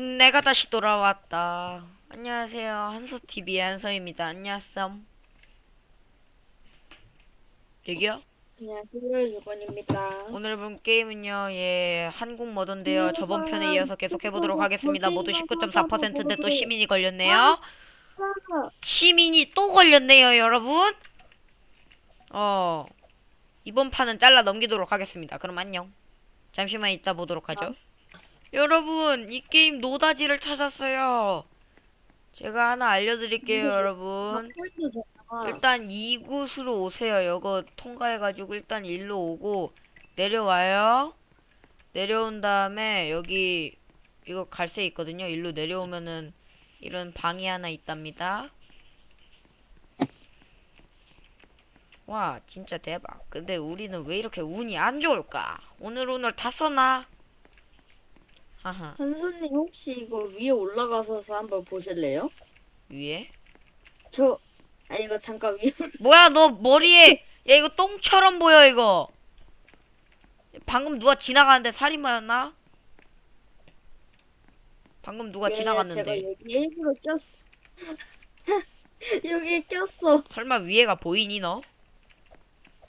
음, 내가 다시 돌아왔다. 안녕하세요. 한서TV의 한서입니다. 안녕하세요. 여기요? 안녕하세요, 유건입니다. 오늘 본 게임은요, 예, 한국 모던데요. 저번 편에 이어서 계속 해보도록 하겠습니다. 모두 19.4%인데 또 시민이 걸렸네요. 시민이 또 걸렸네요, 여러분. 어, 이번 판은 잘라 넘기도록 하겠습니다. 그럼 안녕. 잠시만 이따 보도록 하죠. 여러분, 이 게임 노다지를 찾았어요. 제가 하나 알려드릴게요, 여러분. 일단 이곳으로 오세요. 이거 통과해가지고 일단 일로 오고 내려와요. 내려온 다음에 여기 이거 갈색 있거든요. 일로 내려오면은 이런 방이 하나 있답니다. 와 진짜 대박. 근데 우리는 왜 이렇게 운이 안 좋을까? 오늘 오늘 다 써나? 하하 선생님 혹시 이거 위에 올라가서 한번 보실래요? 위에 저, 아 이거 잠깐 위에 뭐야 너 머리에 야 이거 똥처럼 보여 이거 방금 누가 지나가는데 살인마였나? 방금 누가 예, 제가 지나갔는데 여기 일부러 꼈어. 여기에 꼈어. 설마 위에가 보이니 너?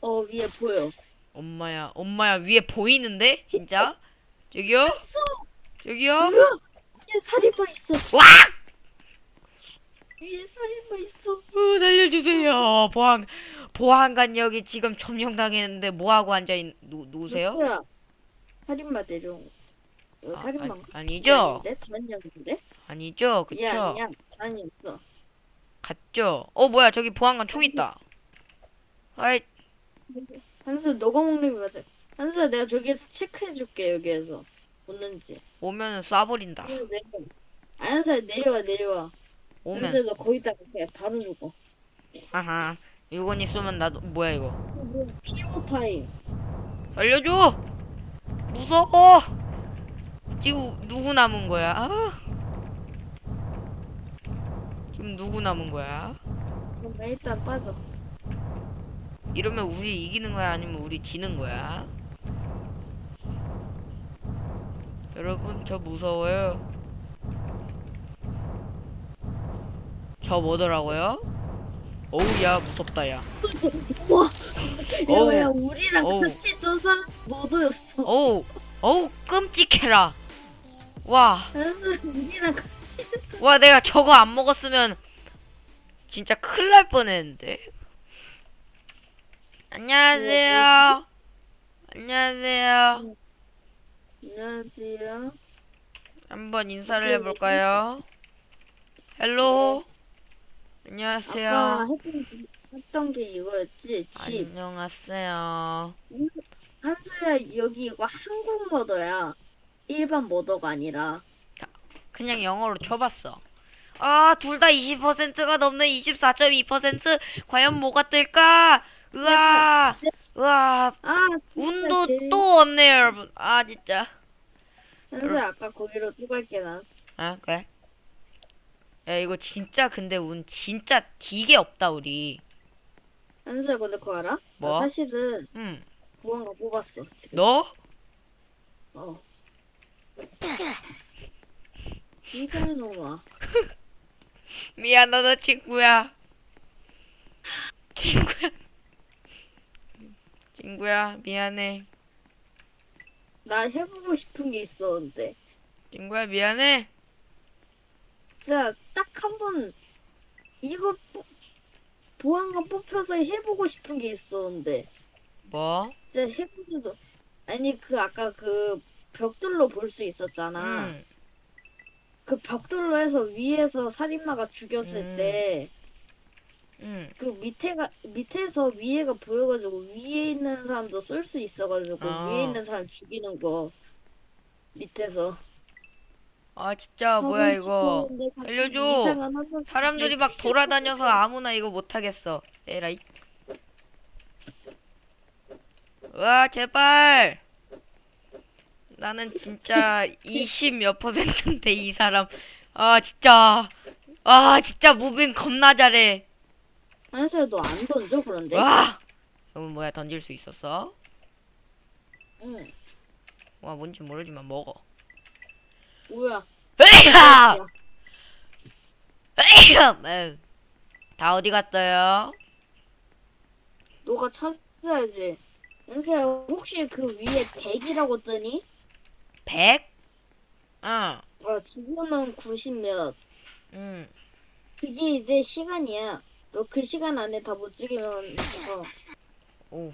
어 위에 보여. 엄마야 엄마야 위에 보이는데 진짜? 저기요? 꼈어. 저기요? 위에 살인마 있어. 와! 위에 살인마 있어. 으, 살려주세요 보안 보안관 여기 지금 점령당했는데 뭐 하고 앉아있 누, 누구세요? 누구야? 살인마 내려온. 거. 아, 살인마인가? 아, 아니죠? 아닌데? 다른 년인데? 아니죠 얘 그쵸? 아니야. 아니 없어. 갔죠? 어 뭐야 저기 보안관 총 있다 아이 한수 너가 먹는 게 맞아. 한수야 내가 저기에서 체크해줄게 여기에서 오는지. 오면은 쏴버린다. 아, 한수야 내려와 내려와. 오면 너 거기다가 그냥 바로 죽어. 아하 이건 있으면 나도 뭐야 이거 피오 타임. 살려줘 무서워 지금 누구 남은 거야 아. 지금 누구 남은 거야 그럼 나 일단 빠져. 이러면 우리 이기는 거야 아니면 우리 지는 거야 여러분 저 무서워요 저 뭐더라고요 어우 야 무섭다 야 와. 어우. 야야 우리랑 어우. 같이 두 사람 모두였어. 어우 어우 끔찍해라 와 우리랑 같이. 와 내가 저거 안 먹었으면 진짜 큰일 날 뻔했는데 안녕하세요 안녕하세요 안녕하세요. 한번 인사를 해볼까요? 헬로. 안녕하세요. 아까 했던, 했던 게 이거였지. 집. 안녕하세요. 한수야 여기 이거 한국 머더야. 일반 머더가 아니라. 그냥 영어로 쳐봤어. 아 둘 다 20%가 넘는 24.2% 과연 뭐가 뜰까? 으아. 으아. 아 운도 개- 또 없네요 여러분. 아 진짜 한수야 아까 거기로 또 갈게 난. 아 그래 야 이거 진짜 근데 운 진짜 되게 없다 우리 한수야 근데 그거 알아? 뭐? 나 사실은 응 구원가 뽑았어 지금. 너? 어. 이발놈아. 미안하다 친구야 친구야 친구야 미안해 나 해보고 싶은 게 있었는데. 친구야 미안해 진짜 딱 한 번 이거 뽑- 보안관 뽑혀서 해보고 싶은 게 있었는데. 뭐? 진짜 해보지도. 아니 그 아까 그 벽돌로 볼 수 있었잖아. 응 그 벽돌로 해서 위에서 살인마가 죽였을 음. 때. 응. 그 밑에가 밑에서 위에가 보여가지고 위에 있는 사람도 쏠 수 있어가지고 아. 위에 있는 사람 죽이는 거 밑에서. 아 진짜 뭐야 하고 이거. 싶었는데 알려줘. 이상한 화면 사람들이 막 돌아다녀서 아무나 이거 못하겠어. 에라이. 와 제발. 나는 진짜 20 몇 퍼센트인데 이 사람. 아 진짜. 아 진짜 무빙 겁나 잘해 한수야 너 안 던져 그런데? 와 그럼 뭐야 던질 수 있었어? 응 와 뭔지 모르지만 먹어 뭐야 으이야! 으이야! 에휴. 다 어디 갔어요? 너가 찾아야지. 은세야 혹시 그 위에 100이라고 뜨니? 100? 응. 어 지금은 90 몇. 응. 그게 이제 시간이야. 너 그 시간 안에 다못 찍으면 어. 오.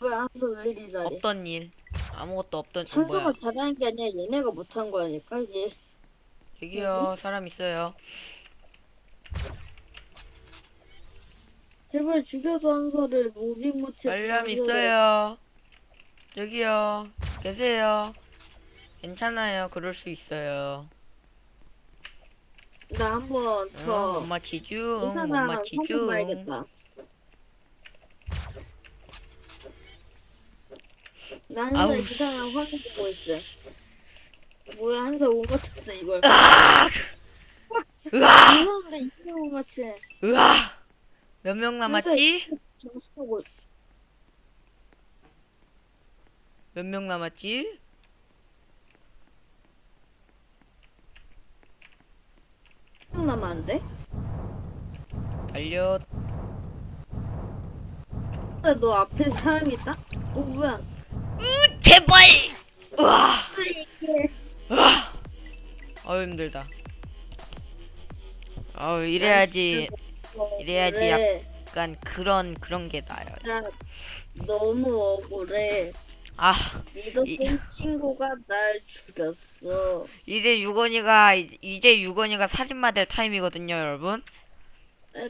왜 한서 왜 이리 잘해? 없던 일. 아무것도 없던 일 한서가 뭐야? 잘하는 게 아니라 얘네가 못한 거니까 이게. 여기요. 사람 있어요. 제발 죽여줘 한서를 무빙 못해. 사람 있어요. 여기요. 계세요. 괜찮아요. 그럴 수 있어요. 나 한번 응, 저 엄마 지중. 이사장 엄마 한번 지중. 봐야겠다. 나 아우. 이상한 화면 보고 있어. 뭐야 한서 못 맞췄어 이걸. 으악! 으악! 이상한 못 맞지. 으악! 몇 명 남았지? 점수 보고 몇 명 남았지? 명 남았는데? 달려. 근데 너 앞에 사람이 있다? 어 뭐야? 제발! 으아! 이게 으아! 어우 힘들다. 어우 이래야지 이래야지. 약간 그런 그런 게 나요. 진짜 너무 억울해. 아 믿었던 이- 친구가 날 죽였어. 이제 유건이가 이- 이제 유건이가 살인마 될 타임이거든요, 여러분.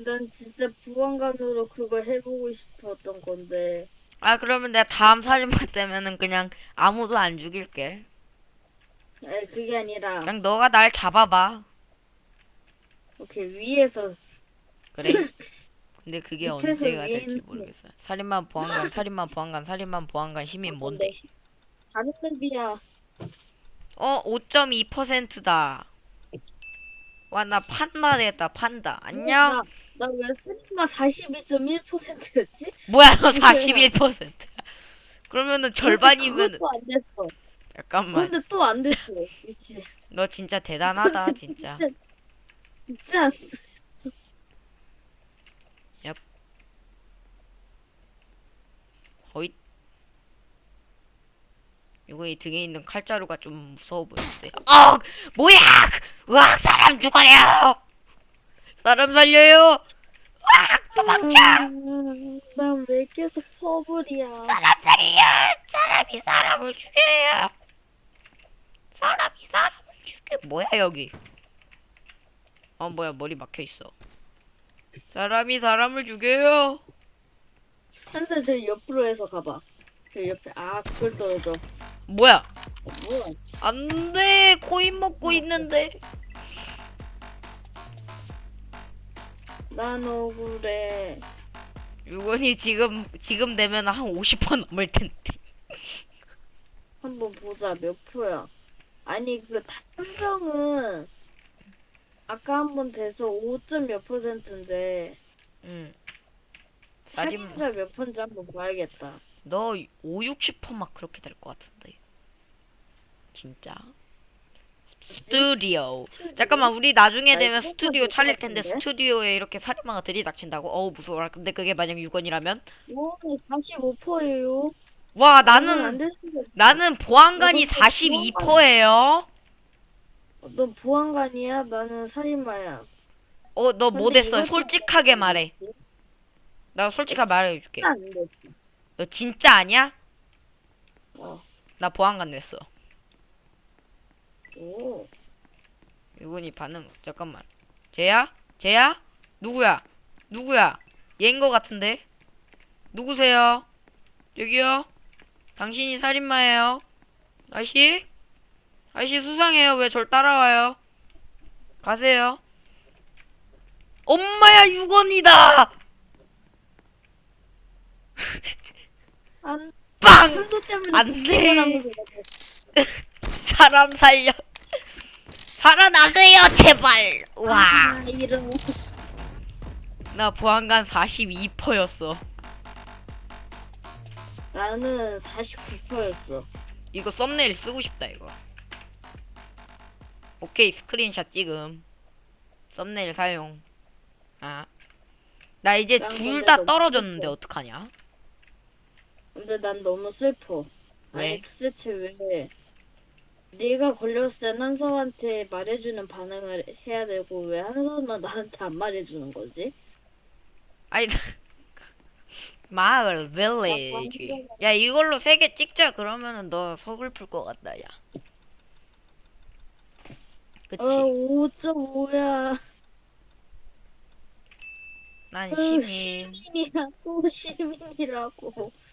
난 진짜 보안관으로 그거 해보고 싶었던 건데. 아 그러면 내가 다음 살인마 되면은 그냥 아무도 안 죽일게. 아니 그게 아니라 그냥 너가 날 잡아봐. 이렇게 위에서 그래. 근데 그게 밑에서 언제가 될지 위에는- 모르겠어요. 살인마 보안관, 살인마 보안관, 살인마 보안관 시민 뭔데? 다른 맵이야. 어, 5.2%다. 와, 나 판다 되겠다, 판다. 안녕? 나왜 살인마 42.1%였지? 뭐야, 너 뭐야. 41%야. 그러면은 절반이면, 그것도 안 됐어. 잠깐만. 근데 또 안 됐어. 미치. 너 진짜 대단하다, 진짜. 진짜 안 됐어. 이거 이 등에 있는 칼자루가 좀 무서워 보이는데. 어! 뭐야! 으악! 사람 죽어요! 사람 살려요! 으악! 도망쳐! 난 왜 계속 퍼블이야. 사람 살려! 사람이 사람을 죽여요! 사람이 사람을 죽여. 뭐야, 여기? 어, 뭐야, 머리 막혀 있어. 사람이 사람을 죽여요! 한살 저 옆으로 해서 가봐. 저 옆에 아 그걸 떨어져. 뭐야? 어, 뭐야? 안 돼! 코인 먹고 있는데. 난 억울해. 유건이 지금, 지금 되면 한 50% 넘을 텐데. 한번 보자 몇 프로야. 아니 그 탐정은 아까 한 번 돼서 5점 몇 퍼센트인데 응. 살인, 살인자 몇 퍼인지 한번 봐야겠다. 너 5, 60%막 그렇게 될 것 같은데. 진짜. 스튜디오. 잠깐만, 우리 나중에 나 되면 스튜디오 차릴 텐데? 스튜디오에 이렇게 살인마가 들이닥친다고? 어우, 무서워라. 근데 그게 만약 6원이라면? 오 45%예요. 와, 안 나는. 나는 보안관이 이거 또 42%예요. 넌 보안관이야? 나는 살인마야. 어, 너 뭐 됐어? 솔직하게 말해. 나 솔직하게 말해줄게. 너 진짜 아니야? 어. 나 보안관 됐어. 오. 이분이 반응 잠깐만 쟤야? 쟤야? 누구야? 누구야? 얘인 거 같은데? 누구세요? 여기요? 당신이 살인마예요? 아저씨? 아저씨 수상해요 왜 절 따라와요? 가세요 엄마야 6원이다! 안 빵! 한소 때문에 안 돼. 일어나면서 사람 살려 살아나세요 제발 와 아, 이런 나 보안관 42%였어 나는 49%였어. 이거 썸네일 쓰고 싶다 이거. 오케이 스크린샷 찍음. 썸네일 사용. 아. 나 이제 난 둘 근데 다 너무 떨어졌는데. 어떡하냐? 근데 난 너무 슬퍼. 왜? 아니 도대체 왜 네가 걸렸을 땐 한성한테 말해주는 반응을 해야 되고 왜 한성은 나한테 안 말해주는 거지? 아니 마을 빌리지. 야 이걸로 세 개 찍자 그러면은 너 서글플 것 같다 야. 그치? 어 5.5야. 난또 시민. 시민이야. 또 시민이라고.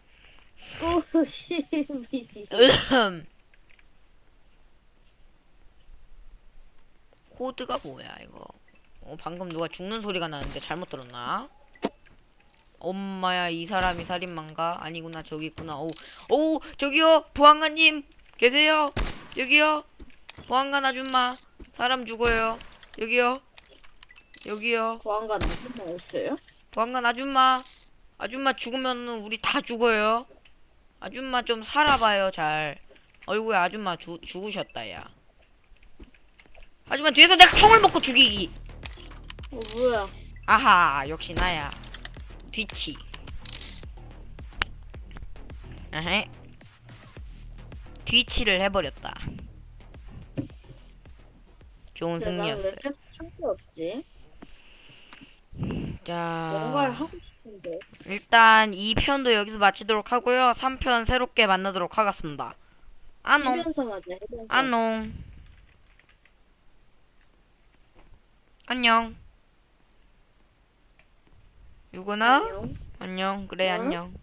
으흠. 코드가 뭐야 이거? 어 방금 누가 죽는 소리가 나는데 잘못 들었나? 엄마야 이 사람이 살인마인가? 아니구나 저기 있구나. 오, 오 저기요 보안관님 계세요? 여기요 보안관 아줌마 사람 죽어요. 여기요 여기요 보안관 아줌마 없어요? 보안관 아줌마 아줌마 죽으면 우리 다 죽어요. 아줌마 좀 살아봐요 잘. 어이구야 아줌마 주, 죽으셨다 야. 하지만 뒤에서 내가 총을 먹고 죽이기. 어 뭐야? 아하 역시 나야. 뒤치. 에헤. 뒤치를 해버렸다. 좋은 승리였어요. 이렇게 참기 없지? 자, 뭔가를 하고 싶 은데. 일단 2편도 여기서 마치도록 하고요. 3편 새롭게 만나도록 하겠습니다. 안녕. 해변성 하자. 해변성. 안녕. 안녕. 유건아? 안녕. 안녕. 그래, 응? 안녕.